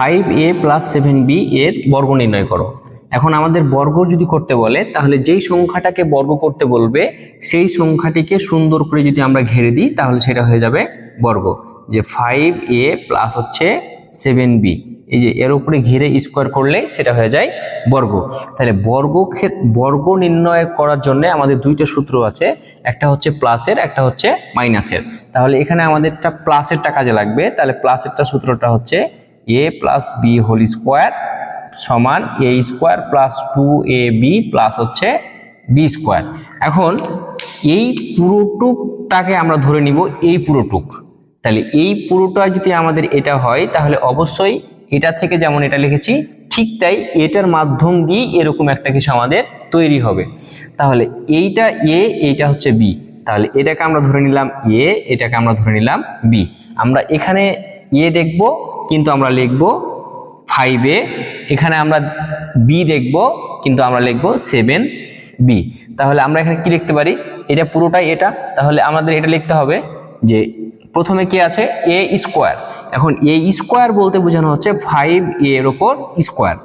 Five A plus seven B এর বর্গ নির্ণয় করো। এখন আমাদের বর্গ যদি করতে বলে, তাহলে যেই সংখ্যাটাকে বর্গ করতে বলবে, সেই সংখ্যাটিকে সুন্দর করে যদি আমরা ঘিরে দিই, তাহলে সেটা হয়ে যাবে বর্গ। যে ফাইভ এ প্লাস হচ্ছে সেভেন বি এই যে এর উপরে ঘিরে স্কোয়ার করলে সেটা হয়ে যায় বর্গ। তাহলে বর্গ বর্গ নির্ণয় করার জন্য আমাদের দুইটা সূত্র আছে, একটা হচ্ছে প্লাসের একটা হচ্ছে মাইনাসের তাহলে এখানে আমাদেরটা প্লাসেরটা কাজে লাগবে, তাহলে প্লাসেরটা সূত্রটা হচ্ছে A plus B whole square সমান A square plus two A B plus হচ্ছে বি স্কোয়ার এখন এই পুরোটুকটাকে আমরা ধরে নিব এই পুরোটুক। তাহলে এই পুরোটা যদি আমাদের এটা হয়, তাহলে অবশ্যই এটা থেকে যেমন এটা লিখেছি, ঠিক তাই এটার মাধ্যম দিয়ে এরকম একটা কিছু আমাদের তৈরি হবে। তাহলে এইটা এ এইটা হচ্ছে বি তাহলে এটাকে আমরা ধরে নিলাম এ এটাকে আমরা ধরে নিলাম বি আমরা এখানে এ দেখব কিন্তু আমরা লিখব ফাইভ এ। এখানে আমরা বি দেখব, কিন্তু আমরা লিখব সেভেন বি তাহলে আমরা এখানে কি লিখতে পারি? এটা পুরোটাই এটা। তাহলে আমাদের এটা লিখতে হবে যে প্রথমে কি আছে? এ স্কোয়ার এখন এ স্কোয়ার বলতে বোঝানো হচ্ছে ফাইভ এর ওপর স্কোয়ার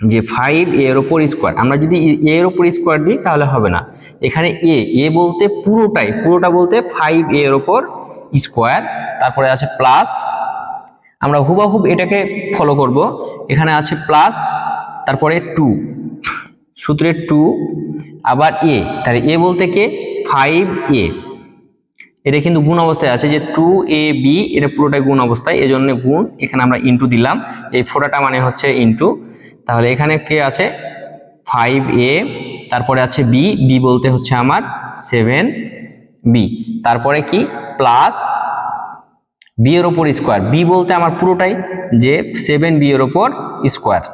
যে ফাইভ এর ওপর স্কোয়ার আমরা যদি এর ওপর স্কোয়ার দিই, তাহলে হবে না। এখানে এ এ বলতে পুরোটাই। পুরোটা বলতে ফাইভ এর ওপর স্কোয়ার তারপরে আছে প্লাস আমরা হুবাহুব এটাকে ফলো করব। এখানে আছে প্লাস তারপরে টু সূত্রের টু আবার এ তাহলে এ বলতে কে? ফাইভ এ এটা কিন্তু গুণ অবস্থায় আছে যে টু এ বি এটা পুরোটাই গুণ অবস্থায়। এজন্য গুণ এখানে আমরা ইন্টু দিলাম। এই ফোটাটা মানে হচ্ছে ইন্টু তাহলে এখানে কে আছে? ফাইভ এ তারপরে আছে বি বি বলতে হচ্ছে আমার সেভেন বি তারপরে কি? প্লাস বি এর ওপর স্কোয়ার বি বলতে আমার পুরোটাই যে সেভেন বি এর ওপর স্কোয়ার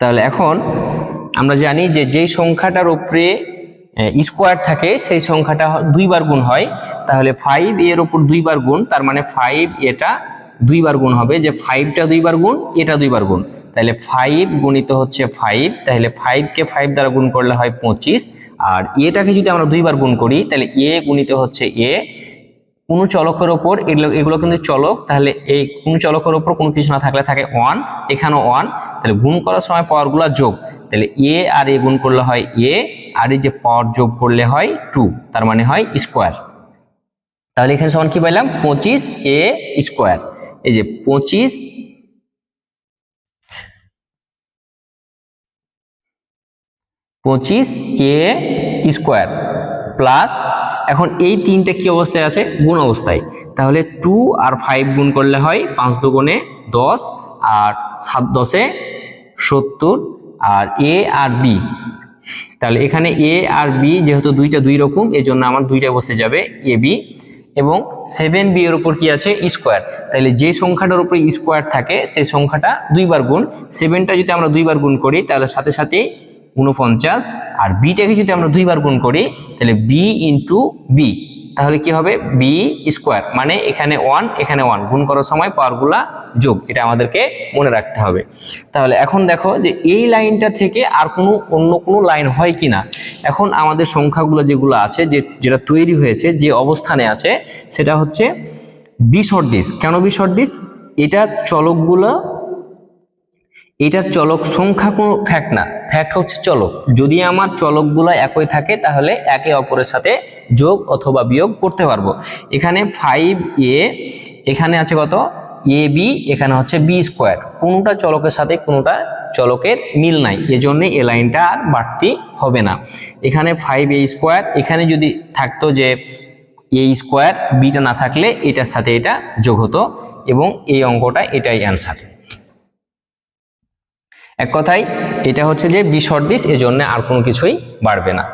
তাহলে এখন আমরা জানি যে যেই সংখ্যাটার উপরে স্কোয়ার থাকে, সেই সংখ্যাটা দুইবার গুণ হয়। তাহলে ফাইভ এর ওপর দুইবার গুণ, তার মানে ফাইভ এটা দুইবার গুণ হবে। যে ফাইভটা দুইবার গুণ, এটা দুইবার গুণ। তাহলে ফাইভ গুণিত হচ্ছে ফাইভ তাহলে ফাইভকে ফাইভ দ্বারা গুণ করলে হয় পঁচিশ। আর এটাকে যদি আমরা দুইবার গুণ করি, তাহলে এ গুণিত হচ্ছে এ কোনো চলকের ওপর এগুলো এগুলো কিন্তু চলক, তাহলে এই কোনো চলকের ওপর কোনো কিছু না থাকলে থাকে ওয়ান, এখানেও ওয়ান, তাহলে গুণ করার সময় পাওয়ারগুলো যোগ, তাহলে এ আর এ গুণ করলে হয় এ, আর এই যে পাওয়ার যোগ করলে হয় টু, তার মানে হয় স্কোয়ার। তাহলে এখানে সমান কি পাইলাম? পঁচিশ এ স্কোয়ার। এই যে পঁচিশ পঁচিশ এ স্কোয়ার, প্লাস এখন এই তিনটে কি অবস্থায় আছে? গুণ অবস্থায়। তাহলে টু আর ফাইভ গুণ করলে হয় পাঁচ দুগুণে দশ আর সাত দশে সত্তর আর এ আর বি তাহলে এখানে এ আর বি যেহেতু দুইটা দুই রকম এই জন্য আমার দুইটা বসে যাবে এ বি এবং সেভেন বি এর উপর কি আছে? স্কোয়ার তাহলে যে সংখ্যাটার উপরে স্কোয়ার থাকে সেই সংখ্যাটা দুইবার গুণ। সেভেনটা যদি আমরা দুইবার গুণ করি, তাহলে সাথে সাথে উনপঞ্চাশ আর বিটাকে যদি আমরা দুইবার গুণ করি, তাহলে বি ইন্টু বি তাহলে কি হবে? বি স্কোয়ার মানে এখানে ওয়ান এখানে ওয়ান গুণ করার সময় পাওয়ারগুলা যোগ, এটা আমাদেরকে মনে রাখতে হবে। তাহলে এখন দেখো যে এই লাইনটা থেকে আর কোনো অন্য কোনো লাইন হয় কি না এখন আমাদের সংখ্যাগুলো যেগুলো আছে, যে যেটা তৈরি হয়েছে, যে অবস্থানে আছে, সেটা হচ্ছে বিসর্দিস। কেন বিসর্দিস? এটা চলকগুলো, এটার চলক সংখ্যা কোনো ফ্যাক্ট না। ফ্যাক্ট হচ্ছে চলক। যদি আমার চলকগুলো একই থাকে, তাহলে একে অপরের সাথে যোগ অথবা বিয়োগ করতে পারব। এখানে ফাইভ এ এখানে আছে কত? এ বি এখানে হচ্ছে বি স্কোয়ার কোনোটা চলকের সাথে, কোনোটা চলকের মিল নাই। এজন্যে এ লাইনটা আর বাড়তি হবে না। এখানে ফাইভ এ স্কোয়ার এখানে যদি থাকতো যে এ স্কোয়ার বিটা না থাকলে এটার সাথে এটা যোগ হতো এবং এই অঙ্কটা এটাই অ্যান্সার এক কথায় এটা হচ্ছে যে বিসর্দিস এজন্য আর কোনো কিছুই বাড়বে না।